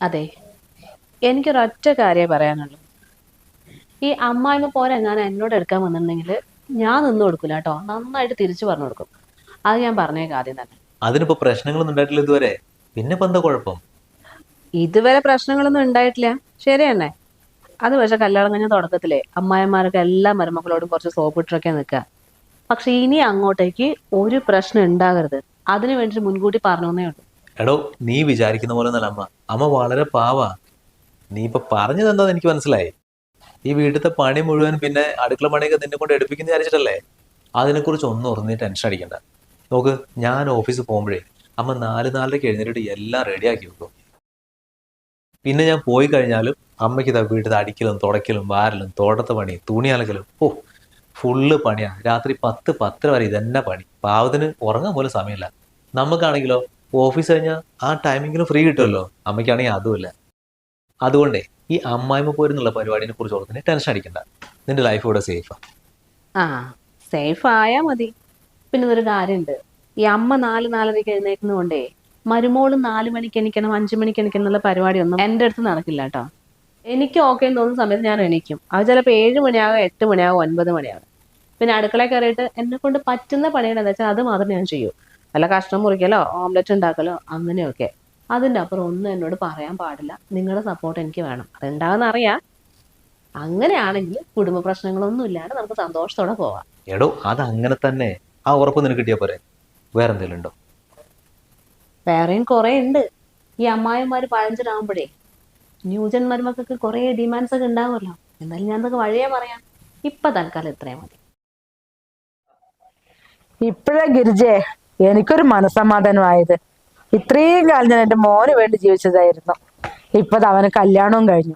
അതെ. എനിക്കൊരൊറ്റ കാര്യമേ പറയാനുള്ളൂ. ഈ അമ്മായിമ്മ പോലെ ഞാൻ എന്നോട് എടുക്കാൻ വന്നിട്ടുണ്ടെങ്കിൽ ഞാൻ നിന്ന് കൊടുക്കില്ല കേട്ടോ. നന്നായിട്ട് തിരിച്ചു പറഞ്ഞു കൊടുക്കും. അത് ഞാൻ പറഞ്ഞേക്കാം ആദ്യം തന്നെ. അതിനിപ്പോ പ്രശ്നങ്ങളൊന്നും ഉണ്ടായിട്ടില്ല ഇതുവരെ? പിന്നെ ഇപ്പൊ എന്താ കുഴപ്പം? ഇതുവരെ പ്രശ്നങ്ങളൊന്നും ഉണ്ടായിട്ടില്ല. ശരിയെന്നെ അത് പക്ഷെ കല്യാണം കഴിഞ്ഞ തുടക്കത്തിലെ അമ്മായിമാരൊക്കെ എല്ലാ മരുമക്കളോടും കുറച്ച് സോപ്പ് ഇട്ടൊക്കെ നിൽക്കുക. പക്ഷെ ഇനി അങ്ങോട്ടേക്ക് ഒരു പ്രശ്നം ഉണ്ടാകരുത്. അതിനു വേണ്ടിയിട്ട് മുൻകൂട്ടി പറഞ്ഞേ ഉള്ളൂ. എടോ നീ വിചാരിക്കുന്ന പോലെ ഒന്നല്ല അമ്മ. അമ്മ വളരെ പാവാ. നീ ഇപ്പൊ പറഞ്ഞത് എന്താന്ന് എനിക്ക് മനസ്സിലായി. ഈ വീട്ടിലത്തെ പണി മുഴുവൻ പിന്നെ അടുക്കള പണിയൊക്കെ നിന്നെ കൊണ്ട് എടുപ്പിക്കുന്ന വിചാരിച്ചിട്ടല്ലേ? അതിനെക്കുറിച്ച് ഒന്നും ഓർന്നി ടെൻഷൻ അടിക്കണ്ട. നോക്ക് ഞാൻ ഓഫീസിൽ പോകുമ്പോഴേ അമ്മ നാല് നാലരയ്ക്ക് എഴുന്നേറ്റ് എല്ലാം റെഡിയാക്കി വെക്കും. പിന്നെ ഞാൻ പോയി കഴിഞ്ഞാലും അമ്മയ്ക്ക് ഇതാ വീട്ടിൽ അടിക്കലും തുടയ്ക്കലും വാരലും തോട്ടത്തെ പണി തുണി അലക്കലും ഓ ഫുള്ള് പണിയാ. രാത്രി പത്ത് പത്തര വരെ ഇതന്നെ പണി. പാവത്തിന് ഉറങ്ങാൻ പോലും സമയമില്ല. നമുക്കാണെങ്കിലോ ഓഫീസ് കഴിഞ്ഞാൽ ആ ടൈമിങ്ങിന് ഫ്രീ കിട്ടുമല്ലോ അമ്മയ്ക്കാണെങ്കിൽ അതുമില്ല അതുകൊണ്ടേ ഈ അമ്മായിമ്മ പോരുന്നുള്ള പരിപാടിനെ കുറിച്ച് ഓർത്തിന് ടെൻഷൻ അടിക്കണ്ട. നിന്റെ ലൈഫ് ഇവിടെ സേഫാ ആ. സേഫ് ആയാ മതി. പിന്നെ ഒരു കാര്യമുണ്ട് ഈ അമ്മ നാല് നാലരയ്ക്ക് എഴുന്നേക്കുന്നതുകൊണ്ടേ മരുമോൾ നാല് മണിക്ക് എണിക്കണം അഞ്ചു മണിക്ക് എണിക്കണം എന്നുള്ള പരിപാടിയൊന്നും എന്റെ അടുത്ത് നടക്കില്ല കേട്ടോ. എനിക്ക് ഓക്കെ എന്ന് തോന്നുന്ന സമയത്ത് ഞാൻ എണീക്കും. അത് ചിലപ്പോൾ ഏഴ് മണിയാകും എട്ട് മണിയാകും ഒൻപത് മണിയാകും പിന്നെ അടുക്കളയിൽ കയറിയിട്ട് എന്നെ കൊണ്ട് പറ്റുന്ന പണികൾ എന്താ വെച്ചാൽ അത് മാത്രമേ ഞാൻ ചെയ്യൂ. വല്ല കഷ്ണം മുറിക്കലോ ഓംലെറ്റ് ഉണ്ടാക്കലോ അങ്ങനെയൊക്കെ. അതിന്റെ അപ്പുറം ഒന്നും എന്നോട് പറയാൻ പാടില്ല. നിങ്ങളുടെ സപ്പോർട്ട് എനിക്ക് വേണം. അതുണ്ടാവുന്ന അറിയാം? അങ്ങനെയാണെങ്കിൽ കുടുംബ പ്രശ്നങ്ങളൊന്നും ഇല്ലാണ്ട് നമുക്ക് സന്തോഷത്തോടെ പോവാം. എടോ അത് അങ്ങനെ തന്നെ. ആ ഉറപ്പ് നിനക്ക് കിട്ടിയാ പോരെ? വേറെ എന്തെങ്കിലും ഉണ്ടോ? വേറെയും കുറെ ഉണ്ട്. ഈ അമ്മായിമാര് പഴഞ്ചനാകുമ്പോഴേ ന്യൂജൻ മരുമക്കൾക്ക് കുറെ ഡിമാൻഡ്സ് ഒക്കെ ഉണ്ടാവുമല്ലോ. എന്നാലും ഞാൻ അതൊക്കെ വഴിയേ പറയാം. ഇപ്പൊ തൽക്കാലം ഇത്രയും മതി. ഇപ്പോഴേ ഗിരിജെ എനിക്കൊരു മനസമാധാനമായത് ഇത്രയും കാലം ഞാൻ എന്റെ മോന് വേണ്ടി ജീവിച്ചതായിരുന്നു. ഇപ്പത് അവന് കല്യാണവും കഴിഞ്ഞു.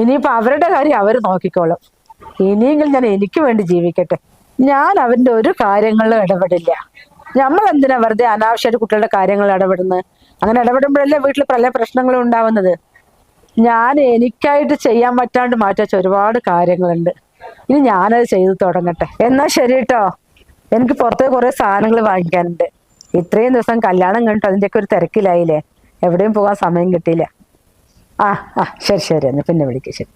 ഇനിയിപ്പോ അവരുടെ കാര്യം അവർ നോക്കിക്കോളും. ഇനിയെങ്കിലും ഞാൻ എനിക്ക് വേണ്ടി ജീവിക്കട്ടെ. ഞാൻ അവന്റെ ഒരു കാര്യങ്ങളിലും ഇടപെടില്ല. നമ്മൾ എന്തിനാ വെറുതെ അനാവശ്യമായിട്ട് കുട്ടികളുടെ കാര്യങ്ങൾ ഇടപെടുന്നത്? അങ്ങനെ ഇടപെടുമ്പോഴല്ലേ വീട്ടിൽ പല പ്രശ്നങ്ങളും ഉണ്ടാവുന്നത്? ഞാൻ എനിക്കായിട്ട് ചെയ്യാൻ പറ്റാണ്ട് മാറ്റാച്ച ഒരുപാട് കാര്യങ്ങളുണ്ട്. ഇനി ഞാനത് ചെയ്തു തുടങ്ങട്ടെ. എന്നാ ശരി കേട്ടോ എനിക്ക് പുറത്തെ കുറെ സാധനങ്ങൾ വാങ്ങിക്കാനുണ്ട്. ഇത്രയും ദിവസം കല്യാണം കഴിഞ്ഞിട്ട് അതിന്റെയൊക്കെ ഒരു തിരക്കിലായില്ലേ? എവിടെയും പോകാൻ സമയം കിട്ടിയില്ല. ആ ആ ശരി ശരി. എന്നാ പിന്നെ വിളിക്കാം ശരി.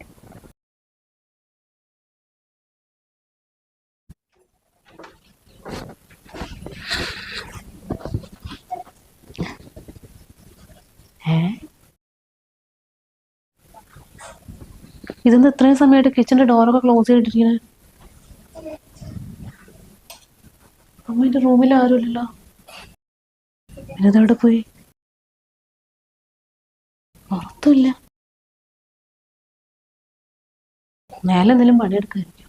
ഇതെന്താ ഇത്രയും സമയമായിട്ട് കിച്ചന്റെ ഡോറൊക്കെ ക്ലോസ് ചെയ്തിട്ടിരിക്കണേ? അമ്മേന്റെ റൂമിൽ ആരുമില്ലല്ലോ. പിന്നെതെവിടെ പോയി? പുറത്തുമില്ല. മേലെ എന്തെങ്കിലും പണിയെടുക്കായിരിക്കും.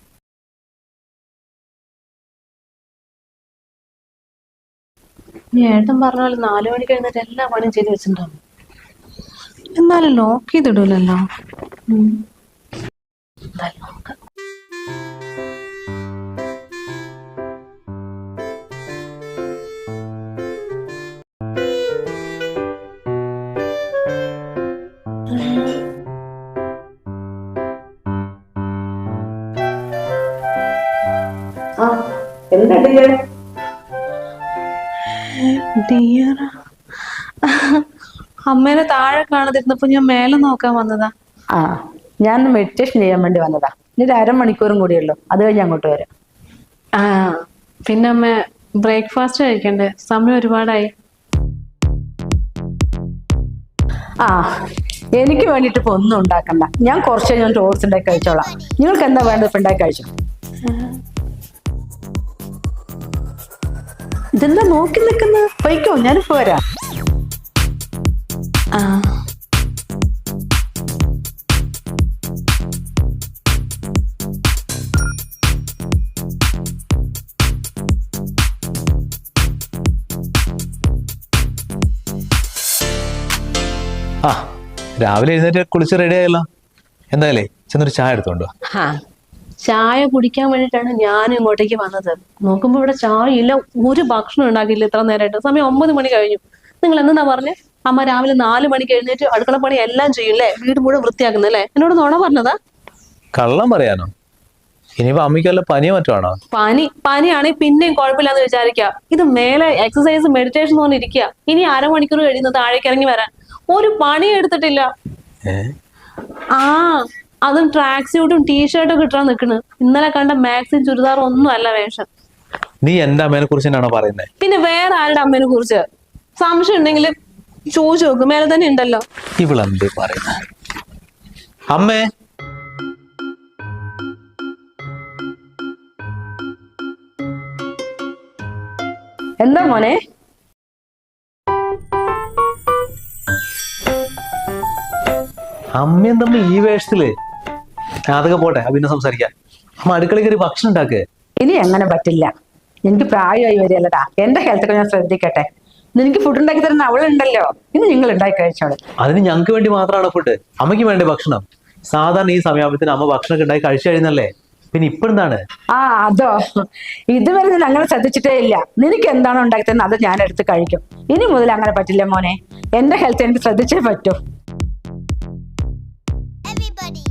നീ ഏട്ടൻ പോലെ നാലു മണി കഴിഞ്ഞിട്ട് എല്ലാ പണിയും ചെയ്ത് വെച്ചിട്ടുണ്ടാവും. എന്നാലും ലോക്ക് ചെയ്തിടൂലല്ലോ. ഉം. ഡിയർ അമ്മേനെ താഴെ കാണാതിരുന്നപ്പോ ഞാൻ മേലെ നോക്കാൻ വന്നതാ. ആ ഞാൻ മെഡിറ്റേഷൻ ചെയ്യാൻ വേണ്ടി വന്നതാ. ഇനി ഒരു അരമണിക്കൂറും കൂടിയുള്ളൂ. അത് കഴിഞ്ഞ് അങ്ങോട്ട് വരാം. ആ പിന്നെ അമ്മ ബ്രേക്ക്ഫാസ്റ്റ് കഴിക്കണ്ടേ? സമയം ഒരുപാടായി. ആ എനിക്ക് വേണ്ടിട്ട് ഇപ്പൊ ഒന്നും ഉണ്ടാക്കണ്ട. ഞാൻ കുറച്ച് ഞാൻ ടോർച്ച് ഉണ്ടാക്കി കഴിച്ചോളാം. നിങ്ങൾക്ക് എന്താ വേണ്ടത് ഇപ്പൊ ഉണ്ടാക്കി കഴിച്ചോ? ഇതെന്താ നോക്കി നിൽക്കുന്നത്? പോയിക്കോ ഞാൻ പോരാ. ആ. ആ രാവിലെ എഴുന്നേറ്റ് കുളിച്ച് റെഡി ആയല്ലോ. എന്തായാലേ ചെന്നൊരു ചായ എടുത്തോണ്ടോ ആ. ചായ കുടിക്കാൻ വേണ്ടിയിട്ടാണ് ഞാൻ ഇങ്ങോട്ടേക്ക് വന്നത്. നോക്കുമ്പോ ഇവിടെ ചായ ഇല്ല ഒരു ഭക്ഷണം ഉണ്ടാക്കിയില്ല ഇത്ര നേരമായിട്ട് സമയം ഒമ്പത് മണി കഴിഞ്ഞു. നിങ്ങൾ എന്താ പറഞ്ഞേ? അമ്മ രാവിലെ നാല് മണിക്ക് എഴുന്നേറ്റ് അടുക്കള പണി എല്ലാം ചെയ്യും അല്ലേ? വീട് മുഴുവൻ വൃത്തിയാക്കുന്നല്ലേ എന്നോട് നോണ പറഞ്ഞതാ? കള്ളം പറയാനോ? ഇനിയിപ്പോ അമ്മയ്ക്ക് വല്ല പനിയോ മറ്റോ ആണോ? പനി പനിയാണെങ്കിൽ പിന്നെയും കുഴപ്പമില്ലാന്ന് വിചാരിക്കുക. ഇത് മേലെ എക്സസൈസ് മെഡിറ്റേഷൻ എന്ന് ഇരിക്കുക ഇനി അരമണിക്കൂർ കഴിയുന്നത് താഴേക്ക് ഇറങ്ങി വരാൻ. ഒരു പണി എടുത്തിട്ടില്ല. ആ അതും ട്രാക്ക് സ്യൂട്ടും ടീഷർട്ടും കിട്ടാൻ നിൽക്കണ് ഇന്നലെ കണ്ട മാക്സിം ചുരിദാർ ഒന്നും അല്ല വേഷം. നീ എന്റെ അമ്മേനെ കുറിച്ച് തന്നെയാണോ പറയുന്നത് പിന്നെ വേറെ ആരുടെ അമ്മേനെ കുറിച്ച്? സംശയം ഉണ്ടെങ്കിൽ ചോദിച്ചു നോക്കും. മേലെ തന്നെ ഉണ്ടല്ലോ. ഇവളെന്ത് പറയുന്ന? അമ്മേ. എന്താ മോനെ? അമ്മയും തമ്മിൽ ഈ വേഷത്തിൽ അതൊക്കെ പോട്ടെ പിന്നെ സംസാരിക്കാം. അമ്മ അടുക്കളയിൽ ഒരു ഭക്ഷണം ഉണ്ടാക്ക്. ഇനി അങ്ങനെ പറ്റില്ല. എനിക്ക് പ്രായമായി വരികയല്ലടാ. എന്റെ ഹെൽത്തൊക്കെ ഞാൻ ശ്രദ്ധിക്കട്ടെ. നിനക്ക് ഫുഡ് ഉണ്ടാക്കി തരുന്ന അവളുണ്ടല്ലോ. ഇന്ന് നിങ്ങൾ ഉണ്ടാക്കി കഴിച്ചോളൂ. അതിന് ഞങ്ങൾക്ക് വേണ്ടി മാത്രമാണ് ഫുഡ് അമ്മയ്ക്ക് വേണ്ടേ ഭക്ഷണം? സാധാരണ ഈ സമയത്തിന് അമ്മ ഭക്ഷണമൊക്കെ ഉണ്ടാക്കി കഴിച്ചു കഴിഞ്ഞല്ലേ? പിന്നെ ഇപ്പോഴെന്താണ്? ആ അതോ. ഇതുവരെ ഞാൻ അങ്ങനെ ശ്രദ്ധിച്ചിട്ടേ ഇല്ല. നിനക്ക് എന്താണോ ഉണ്ടാക്കി തരുന്നത് അത് ഞാൻ എടുത്ത് കഴിക്കും. ഇനി മുതൽ അങ്ങനെ പറ്റില്ല മോനെ. എന്റെ ഹെൽത്ത് എനിക്ക് ശ്രദ്ധിച്ചേ പറ്റൂ. Everybody.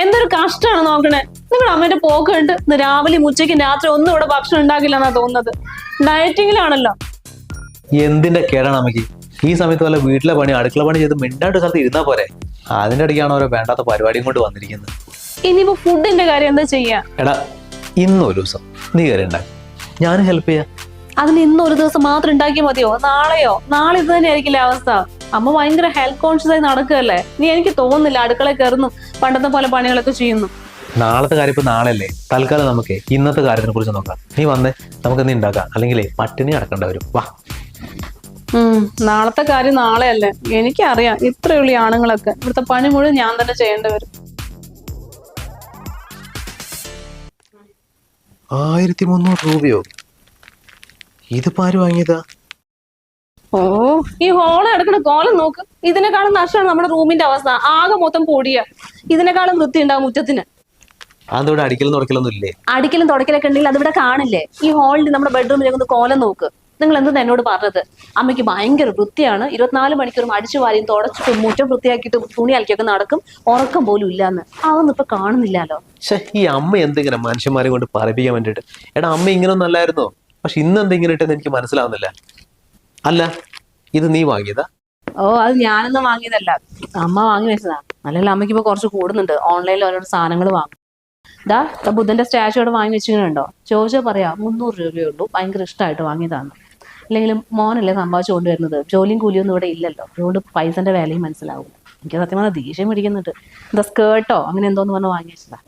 എന്തൊരു കഷ്ടമാണ് നോക്കണേ. നിങ്ങൾ അമ്മേന്റെ പോക്ക് കണ്ട് ഇന്ന് രാവിലെ ഉച്ചയ്ക്കും രാത്രി ഒന്നും ഇവിടെ ഭക്ഷണം ഉണ്ടാക്കില്ല എന്നാ തോന്നുന്നത് ഡയറ്റിങ്ങിലാണല്ലോ എന്തിന്റെ കേടാണ് അമ്മയ്ക്ക്? ഈ സമയത്ത് വല്ല വീട്ടിലെ പണി അടുക്കള പണി ചെയ്ത് മിണ്ടാണ്ട് സ്ഥലത്ത് ഇരുന്നാ പോരെ? അതിന്റെ ഇടയ്ക്കാണ് ഓരോ വേണ്ടാത്ത പരിപാടിയും കൊണ്ട് വന്നിരിക്കുന്നത്? ഇനിയിപ്പോ ഫുഡിന്റെ കാര്യം എന്താ ചെയ്യാ? എടാ ഇന്നൊരു ദിവസം. നീ കയറി ഉണ്ടാക്കി ഞാൻ ഹെൽപ്പ് ചെയ്യാം. അതിന് ഇന്ന് ഒരു ദിവസം മാത്രം ഉണ്ടാക്കിയാൽ മതിയോ? നാളെയോ? നാളെ ഇത് തന്നെ ആയിരിക്കില്ല അവസ്ഥ? അമ്മ ഭയങ്കര ഹെൽത്ത് കോൺഷ്യസ് ആയി നടക്കുകയല്ലേ? നീ എനിക്ക് തോന്നുന്നില്ല അടുക്കളയിൽ കയറുന്നു. പണ്ടത്തെ പോലെ പണികളൊക്കെ ചെയ്യുന്നു. നാളത്തെ കാര്യം ഇപ്പൊ നാളെയല്ലേ? തൽക്കാലം നമുക്ക് ഇന്നത്തെ കാര്യത്തിനെ കുറിച്ച് നോക്കാം. നീ വന്നേ നമുക്ക് നീ ഉണ്ടാക്കാം അല്ലെങ്കിൽ പട്ടിണി അടക്കേണ്ട വരും. വാ. ഉം നാളത്തെ കാര്യം നാളെയല്ലേ? എനിക്കറിയാം ഇത്രയുള്ള ആണുങ്ങളൊക്കെ. ഇവിടുത്തെ പണി മുഴുവൻ ഞാൻ തന്നെ ചെയ്യേണ്ടി വരും. ആയിരത്തി മുന്നൂറ് രൂപയോ? ഇതിപ്പോ ആര് വാങ്ങിയതാ? ഓ ഈ ഹോൾ എടുക്കണ കോലം നോക്ക്. ഇതിനെക്കാളും നഷ്ടമാണ് നമ്മുടെ റൂമിന്റെ അവസ്ഥ. ആകെ മൊത്തം പൊടിയ. ഇതിനെക്കാളും വൃത്തി ഉണ്ടാവും മുറ്റത്തിന് അതോടെ അടിക്കലും തുടക്കലൊന്നും ഇല്ലേ? അടിക്കലും തുടക്കലൊക്കെ ഉണ്ടെങ്കിൽ അതിവിടെ കാണില്ലേ? ഈ ഹാളിൽ നമ്മുടെ ബെഡ്റൂമിലേക്ക് ഒന്ന് കോലം നോക്ക്. നിങ്ങൾ എന്ത് എന്നോട് പറഞ്ഞത്? അമ്മയ്ക്ക് ഭയങ്കര വൃത്തിയാണ്. ഇരുപത്തിനാല് മണിക്കൂറും അടിച്ചു വാരിയും തുടച്ചിട്ടും മുറ്റം വൃത്തിയാക്കിയിട്ട് തുണി അലക്കിയൊക്കെ നടക്കും. ഉറക്കം പോലും ഇല്ലാന്ന്. അതൊന്നും ഇപ്പൊ കാണുന്നില്ലല്ലോ. പക്ഷെ ഈ അമ്മ എന്തെങ്കിലും മനുഷ്യന്മാരെ കൊണ്ട് പറയിപ്പിക്കാൻ വേണ്ടിട്ട് എടാ അമ്മ ഇങ്ങനെ നല്ലായിരുന്നോ പക്ഷെ ഇന്ന് എന്തെങ്കിലും ഇട്ടെന്ന് എനിക്ക് മനസ്സിലാവുന്നില്ല. അല്ല ഇത് നീ വാങ്ങിയതാ? ഓ അത് ഞാനൊന്നും വാങ്ങിയതല്ല. അമ്മ വാങ്ങി വെച്ചതാ. അല്ലെങ്കിൽ അമ്മയ്ക്ക് ഇപ്പൊ കുറച്ച് കൂടുന്നുണ്ട്. ഓൺലൈനിൽ ഓരോരോ സാധനങ്ങൾ വാങ്ങും. ഇതാ ബുദ്ധന്റെ സ്റ്റാച്ചു അവിടെ വാങ്ങി വെച്ചിട്ടുണ്ടോ ചോദിച്ചാൽ പറയാ മുന്നൂറ് രൂപയേ ഉള്ളൂ. ഭയങ്കര ഇഷ്ടമായിട്ട് വാങ്ങിയതാണ്. അല്ലെങ്കിൽ മോനല്ലേ സമ്പാദിച്ചു കൊണ്ടുവരുന്നത്? ജോലിയും കൂലിയും ഒന്നും ഇവിടെ ഇല്ലല്ലോ. അതുകൊണ്ട് പൈസന്റെ വിലയും മനസ്സിലാവും. എനിക്ക് സത്യം പറഞ്ഞാൽ ദേഷ്യം പിടിക്കുന്നുണ്ട്. എന്താ സ്കേർട്ടോ അങ്ങനെ എന്തോന്ന് പറഞ്ഞ് വാങ്ങി വെച്ചതാ.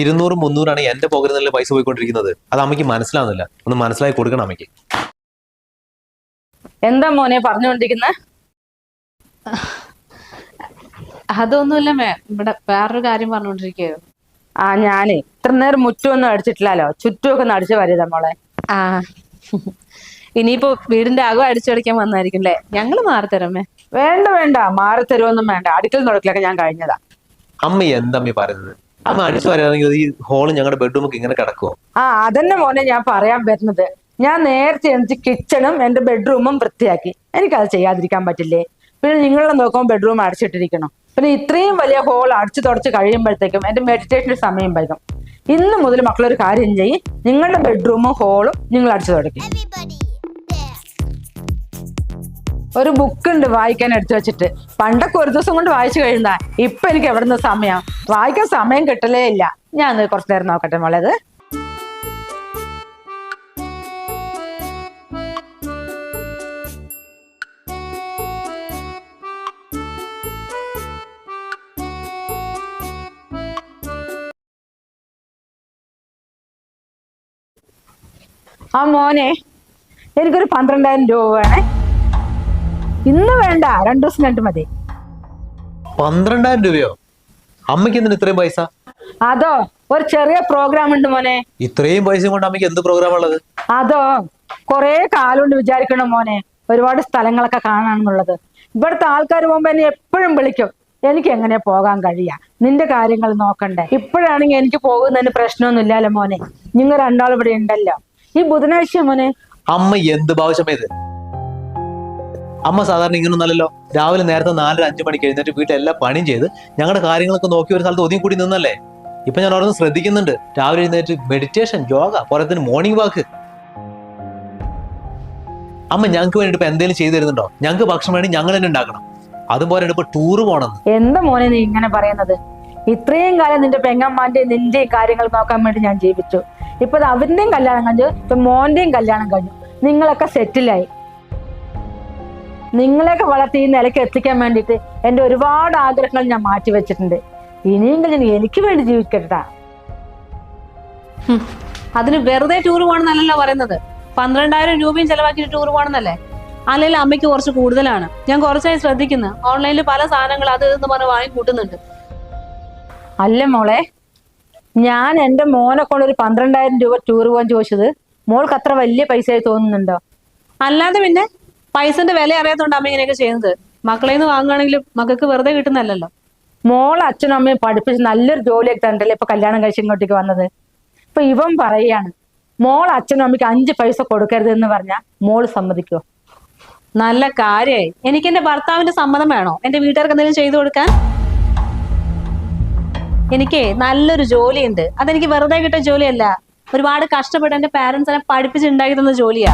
ഇരുന്നൂറ് മുന്നൂറാണ് എന്റെ പോക്കറ്റിൽ പൈസ പോയിക്കൊണ്ടിരിക്കുന്നത്. അത് അമ്മയ്ക്ക് മനസ്സിലാവുന്നില്ല. ഒന്ന് മനസ്സിലാക്കി കൊടുക്കണം അമ്മയ്ക്ക്. എന്താ മോനെ പറഞ്ഞുകൊണ്ടിരിക്കുന്നത് അതൊന്നുമില്ല മേ ഇവിടെ വേറൊരു കാര്യം പറഞ്ഞോണ്ടിരിക്കയോ ആ ഞാനേ ഇത്ര നേരം മുറ്റമൊന്നും അടിച്ചിട്ടില്ലല്ലോ. ചുറ്റുമൊക്കെ ഒന്ന് അടിച്ചു വരിയതാ മോളെ. ആ. ഇനിയിപ്പോ വീടിന്റെ അകം അടിച്ചടിക്കാൻ വന്നായിരിക്കും അല്ലേ ഞങ്ങൾ മാറിത്തരമേ വേണ്ട വേണ്ട. മാറി തരുമൊന്നും വേണ്ട. അടുക്കൽ നടക്കലൊക്കെ ഞാൻ കഴിഞ്ഞതാ. അമ്മ എന്തമ്മി അമ്മ പറയുന്നത്? അമ്മ അടിച്ചു വരാണെങ്കിൽ ഈ ഹോൾ ഞങ്ങളുടെ ബെഡ്റൂമൊക്കെ ഇങ്ങനെ കിടക്കുമോ ആ അതന്നെ മോനെ ഞാൻ പറയാൻ വരുന്നത്. ഞാൻ നേരത്തെ എനിക്ക് കിച്ചണും എന്റെ ബെഡ്റൂമും വൃത്തിയാക്കി. എനിക്കത് ചെയ്യാതിരിക്കാൻ പറ്റില്ലേ? പിന്നെ നിങ്ങളെ നോക്കുമ്പോൾ ബെഡ്റൂം അടച്ചിട്ടിരിക്കണം. പിന്നെ ഇത്രയും വലിയ ഹോൾ അടിച്ചു തുടച്ച് കഴിയുമ്പോഴത്തേക്കും എന്റെ മെഡിറ്റേഷന്റെ സമയം വൈകും. ഇന്ന് മുതൽ മക്കളൊരു കാര്യം ചെയ്യും. നിങ്ങളുടെ ബെഡ്റൂമും ഹോളും നിങ്ങൾ അടിച്ചു തുടക്കും ഒരു ബുക്ക് ഉണ്ട് വായിക്കാൻ എടുത്തു വെച്ചിട്ട്. പണ്ടൊക്കെ ഒരു ദിവസം കൊണ്ട് വായിച്ചു കഴിഞ്ഞാൽ ഇപ്പൊ എനിക്ക് എവിടുന്ന് സമയം? വായിക്കാൻ സമയം കിട്ടലേ ഇല്ല. ഞാൻ കുറച്ചു നേരം നോക്കട്ടെ മോളെ ആ മോനെ എനിക്കൊരു പന്ത്രണ്ടായിരം രൂപ വേണേ. ഇന്ന് വേണ്ട രണ്ടു ദിവസം കണ്ടു മതി. പന്ത്രണ്ടായിരം രൂപയോ? അമ്മയ്ക്ക് എന്തിന് ഇത്രയും പൈസ? അതോ ഒരു ചെറിയ പ്രോഗ്രാം ഉണ്ട് മോനെ. ഇത്രയും പൈസ കൊണ്ട് അമ്മയ്ക്ക് എന്ത് പ്രോഗ്രാം ഉള്ളത്? അതോ കൊറേ കാലം കൊണ്ട് വിചാരിക്കണം മോനെ ഒരുപാട് സ്ഥലങ്ങളൊക്കെ കാണാണെന്നുള്ളത് ഇവിടുത്തെ ആൾക്കാർ പോകുമ്പോ എന്നെ എപ്പോഴും വിളിക്കും എനിക്ക് എങ്ങനെ പോകാൻ കഴിയാ? നിന്റെ കാര്യങ്ങൾ നോക്കണ്ടേ? ഇപ്പോഴാണെങ്കിൽ എനിക്ക് പോകുന്നതിന് പ്രശ്നമൊന്നും ഇല്ലല്ലോ മോനെ. നിങ്ങൾ രണ്ടാളും ഇവിടെ ഉണ്ടല്ലോ. ഈ ബുധനാഴ്ച മോനെ. അമ്മ എന്ത് ഭാവശ്യമേത് അമ്മ സാധാരണ ഇങ്ങനൊന്നല്ലല്ലോ. രാവിലെ നേരത്തെ നാലര അഞ്ചു മണിക്ക് എഴുന്നേറ്റ് വീട്ടിൽ എല്ലാ പണിയും ചെയ്ത് ഞങ്ങളുടെ കാര്യങ്ങളൊക്കെ നോക്കി ഒരു സ്ഥലത്ത് ഒതുങ്ങി കൂടി നിന്നല്ലേ? ഇപ്പൊ ഞാൻ ഓരോന്ന് ശ്രദ്ധിക്കുന്നുണ്ട്. രാവിലെ എഴുന്നേറ്റ് മെഡിറ്റേഷൻ യോഗ പോലത്തിന് മോർണിംഗ് വാക്ക് അമ്മ ഞങ്ങൾക്ക് വേണ്ടിട്ട് ഇപ്പൊ എന്തെങ്കിലും ചെയ്തു തരുന്നുണ്ടോ? ഞങ്ങൾക്ക് ഭക്ഷണം വേണ്ടി ഞങ്ങൾ തന്നെ ഉണ്ടാക്കണം. അതുപോലെ ടൂർ ഇപ്പൊ ടൂറ് പോണെന്ന് എന്താ മോനെ നീ ഇങ്ങനെ പറയുന്നത്? ഇത്രയും കാലം നിന്റെ പെങ്ങന്മാന്റെ നിന്റെ കാര്യങ്ങൾ നോക്കാൻ വേണ്ടി ഞാൻ ജീവിച്ചു. ഇപ്പൊ അവന്റെയും കല്യാണം കഴിഞ്ഞു ഇപ്പൊ മോന്റെയും കല്യാണം കഴിഞ്ഞു. നിങ്ങളൊക്കെ സെറ്റിലായി. നിങ്ങളെയൊക്കെ വളർത്തി ഈ നിലയ്ക്ക് എത്തിക്കാൻ വേണ്ടിയിട്ട് എന്റെ ഒരുപാട് ആഗ്രഹങ്ങൾ ഞാൻ മാറ്റി വെച്ചിട്ടുണ്ട്. ഇനിയെങ്കിലും എനിക്ക് വേണ്ടി ജീവിക്കട്ടാ. അതിന് വെറുതെ ടൂർ പോകണമെന്നല്ലല്ലോ പറയുന്നത്. പന്ത്രണ്ടായിരം രൂപയും ചെലവാക്കിയിട്ട് ടൂർ പോകണമെന്നല്ലേ? അല്ലെങ്കിൽ അമ്മയ്ക്ക് കുറച്ച് കൂടുതലാണ്. ഞാൻ കുറച്ചായി ശ്രദ്ധിക്കുന്നു. ഓൺലൈനിൽ പല സാധനങ്ങൾ അത് എന്ന് പറഞ്ഞ് വാങ്ങി കൂട്ടുന്നുണ്ട് അല്ല മോളെ ഞാൻ എന്റെ മോനെ കൊണ്ട് ഒരു പന്ത്രണ്ടായിരം രൂപ ടൂർ പോകാൻ ചോദിച്ചത്. മോൾക്ക് അത്ര വലിയ പൈസയായി തോന്നുന്നുണ്ടോ? അല്ലാതെ പിന്നെ പൈസന്റെ വില അറിയാത്തോണ്ട് അമ്മ ഇങ്ങനെയൊക്കെ ചെയ്യുന്നത്. മക്കളെ നിന്ന് വാങ്ങുകയാണെങ്കിലും മക്കൾക്ക് വെറുതെ കിട്ടുന്നല്ലോ മോൾ അച്ഛനും അമ്മയും പഠിപ്പിച്ച് നല്ലൊരു ജോലിയൊക്കെ തന്നിട്ടല്ലേ ഇപ്പൊ കല്യാണം കഴിച്ച് ഇങ്ങോട്ടേക്ക് വന്നത്? ഇപ്പൊ ഇവൻ പറയാണ് മോൾ അച്ഛനും അമ്മയ്ക്ക് അഞ്ച് പൈസ കൊടുക്കരുത് എന്ന് പറഞ്ഞാൽ മോൾ സമ്മതിക്കോ? നല്ല കാര്യായി. എനിക്ക് എന്റെ ഭർത്താവിന്റെ സമ്മതം വേണോ? എന്റെ വീട്ടുകാർക്ക് എന്തെങ്കിലും ചെയ്തു കൊടുക്കാൻ? എനിക്ക് നല്ലൊരു ജോലിയുണ്ട്. അതെനിക്ക് വെറുതെ കിട്ടിയ ജോലിയല്ല. ഒരുപാട് കഷ്ടപ്പെട്ട് എന്റെ പാരന്റ്സ് എന്നെ പഠിപ്പിച്ചുണ്ടാക്കി തന്ന ജോലിയാ.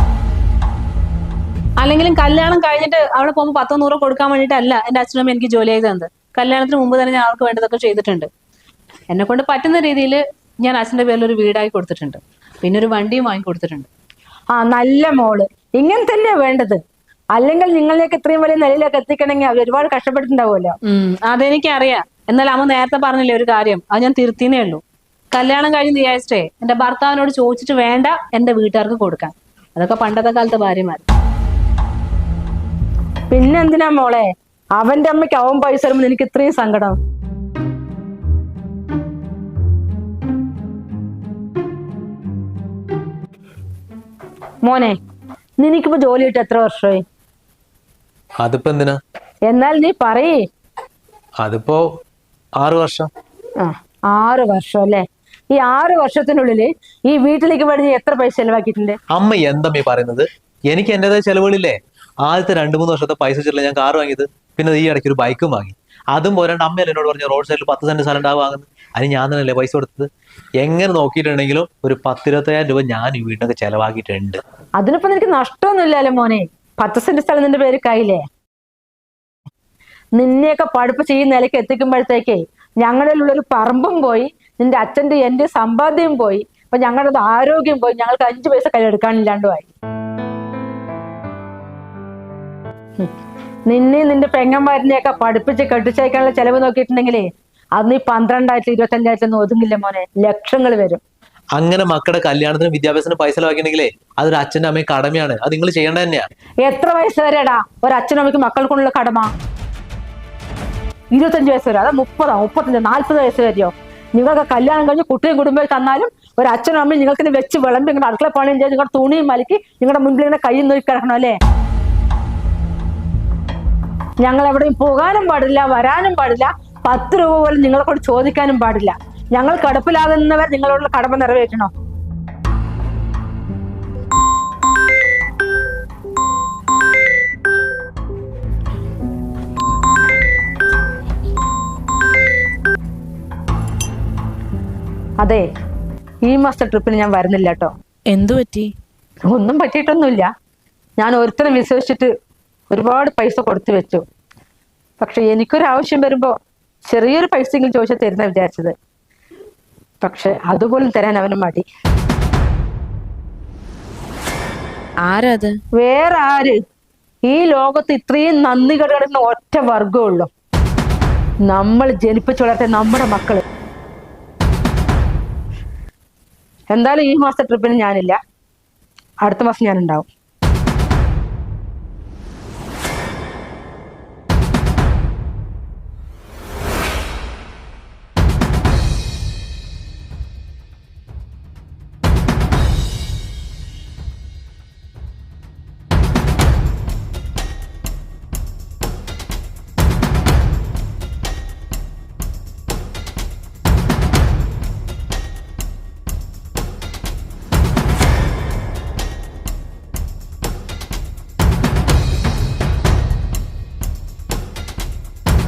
അല്ലെങ്കിലും കല്യാണം കഴിഞ്ഞിട്ട് അവിടെ പോകുമ്പോൾ പത്തോ നൂറോ കൊടുക്കാൻ വേണ്ടിയിട്ടല്ല എന്റെ അച്ഛനും അമ്മയും എനിക്ക് ജോലി ചെയ്ത് തന്നത്. കല്യാണത്തിന് മുമ്പ് തന്നെ ഞാൻ അവർക്ക് വേണ്ടതൊക്കെ ചെയ്തിട്ടുണ്ട്. എന്നെ കൊണ്ട് പറ്റുന്ന രീതിയിൽ ഞാൻ അച്ഛന്റെ പേരിൽ ഒരു വീടായി കൊടുത്തിട്ടുണ്ട്. പിന്നെ ഒരു വണ്ടിയും വാങ്ങി കൊടുത്തിട്ടുണ്ട്. ആ നല്ല മോൾ. ഇങ്ങനെ തന്നെയാ വേണ്ടത്. അല്ലെങ്കിൽ നിങ്ങളിലേക്ക് ഇത്രയും വലിയ നിലയിലേക്ക് എത്തിക്കണമെങ്കിൽ അവർ ഒരുപാട് കഷ്ടപ്പെട്ടിട്ടുണ്ടാവുമല്ലോ. അതെനിക്കറിയാം. എന്നാൽ അമ്മ നേരത്തെ പറഞ്ഞില്ലേ ഒരു കാര്യം? അത് ഞാൻ തിരുത്തിനേ ഉള്ളൂ. കല്യാണം കഴിഞ്ഞ് വിചാരിച്ചിട്ടേ എന്റെ ഭർത്താവിനോട് ചോദിച്ചിട്ട് വേണ്ട എന്റെ വീട്ടുകാർക്ക് കൊടുക്കാൻ. അതൊക്കെ പണ്ടത്തെ കാലത്തെ ഭാര്യമാർ പിന്നെ എന്തിനാ മോളെ? അവന്റെ അമ്മയ്ക്ക് അവൻ പൈസ തരുമ്പോൾ എനിക്ക് ഇത്രയും സങ്കടം. മോനെ നിനക്കിപ്പോ ജോലി കിട്ടി എത്ര വർഷമായി? അതിപ്പോ എന്തിനാ? എന്നാൽ നീ പറയേ. അതിപ്പോ ആറു വർഷം? ആ ആറ് വർഷം അല്ലേ? ഈ ആറ് വർഷത്തിനുള്ളിൽ ഈ വീട്ടിലേക്ക് വേണ്ടി എത്ര പൈസ ചെലവാക്കിയിട്ടുണ്ട്? അമ്മ എന്തമ്മ പറയുന്നത്? എനിക്ക് എന്റേതായ ചെലവുകളില്ലേ? ആദ്യത്തെ രണ്ടു മൂന്ന് വർഷത്തെ പൈസ വെച്ചിട്ടില്ല ഞാൻ കാർ വാങ്ങിയത്. പിന്നെ ഈ ഇടയ്ക്ക് ഒരു ബൈക്കും വാങ്ങി. അതും പോരാണ്ട് അമ്മ എന്നോട് പറഞ്ഞു റോഡ് സൈഡിൽ പത്ത് സെന്റ് സ്ഥലം ഉണ്ടാവും വാങ്ങുന്നത് അതിന് ഞാൻ തന്നെയല്ലേ പൈസ കൊടുത്തത്? എങ്ങനെ നോക്കിയിട്ടുണ്ടെങ്കിലും ഒരു പത്തിരുപത്തയ്യായിരം രൂപ ഞാൻ ഈ വീടിനൊക്കെ ചെലവാക്കിയിട്ടുണ്ട്. അതിനിപ്പോ നിനക്ക് നഷ്ടമൊന്നുമില്ലല്ലോ മോനെ. പത്ത് സെന്റ് സ്ഥലം നിന്റെ പേര് കയ്യിലേ. നിന്നെയൊക്കെ പഠിപ്പിച്ച് ഈ നിലയ്ക്ക് എത്തിക്കുമ്പോഴത്തേക്കേ ഞങ്ങളിലുള്ളൊരു പറമ്പും പോയി നിന്റെ അച്ഛന്റെ എന്റെ സമ്പാദ്യം പോയി അപ്പൊ ഞങ്ങളുടെ ആരോഗ്യം പോയി ഞങ്ങൾക്ക് അഞ്ചു പൈസ കയ്യിലെടുക്കാനില്ലാണ്ടുമായി. നിന്നെ നിന്റെ പെങ്ങന്മാരിനെയൊക്കെ പഠിപ്പിച്ച് കെട്ടിച്ചയക്കാനുള്ള ചെലവ് നോക്കിയിട്ടുണ്ടെങ്കിലേ അത് നീ പന്ത്രണ്ടായിരത്തി ഇരുപത്തഞ്ചായിരത്തി ഒതുങ്ങില്ല മോനെ. ലക്ഷങ്ങൾ വരും. അങ്ങനെ മക്കളുടെ കല്യാണത്തിനും വിദ്യാഭ്യാസത്തിനും പൈസ ചെലവാക്കിയിട്ടുണ്ടെങ്കിലേ അതൊരു അച്ഛന്റെ അമ്മയും കടമയാണ്. അത് നിങ്ങൾ ചെയ്യേണ്ടത് തന്നെയാ. എത്ര വയസ്സ് വരെടാ? ഒരു അച്ഛനും അമ്മയ്ക്ക് മക്കൾക്കുള്ള കടമ. ഇരുപത്തഞ്ച് വയസ്സ് വരെ അതാ മുപ്പതോ മുപ്പത്തഞ്ചോ നാല്പത് വയസ്സ് വരെയോ? നിങ്ങൾക്ക് കല്യാണം കഴിഞ്ഞ് കുട്ടിയും കുടുംബം തന്നാലും ഒരു അച്ഛനും അമ്മയും നിങ്ങൾക്ക് വെച്ച് വിളമ്പി നിങ്ങളുടെ അടുക്കള പണിയും ചെയ്ത് നിങ്ങളുടെ തുണിയും മലക്കി നിങ്ങളുടെ മുൻപിൽ ഇങ്ങനെ കൈ നോക്കി കിടക്കണം അല്ലേ? ഞങ്ങൾ എവിടെയും പോകാനും പാടില്ല വരാനും പാടില്ല പത്ത് രൂപ പോലും നിങ്ങളെ കൊണ്ട് ചോദിക്കാനും പാടില്ല. ഞങ്ങൾ കടപ്പിലാകുന്നവർ നിങ്ങളോടുള്ള കടമ നിറവേറ്റണം? അതെ ഈ മാസത്തെ ട്രിപ്പിന് ഞാൻ വരുന്നില്ല കേട്ടോ എന്തു പറ്റി? ഒന്നും പറ്റിയിട്ടൊന്നുമില്ല. ഞാൻ ഒരുത്തരം വിശ്വസിച്ചിട്ട് ഒരുപാട് പൈസ കൊടുത്തു വെച്ചു. പക്ഷെ എനിക്കൊരു ആവശ്യം വരുമ്പോൾ ചെറിയൊരു പൈസയെങ്കിലും ചോദിച്ചാൽ തരുന്ന വിചാരിച്ചത്. പക്ഷെ അതുപോലും തരാൻ അവന് മടി. ആരത് വേറെ ആര്? ഈ ലോകത്ത് ഇത്രയും നന്ദി കിടക്കുന്ന ഒറ്റ വർഗമുള്ളൂ നമ്മൾ ജനിപ്പിച്ചു വളർത്തിയ നമ്മുടെ മക്കൾ. എന്തായാലും ഈ മാസത്തെ ട്രിപ്പിന് ഞാനില്ല. അടുത്ത മാസം ഞാൻ ഉണ്ടാവും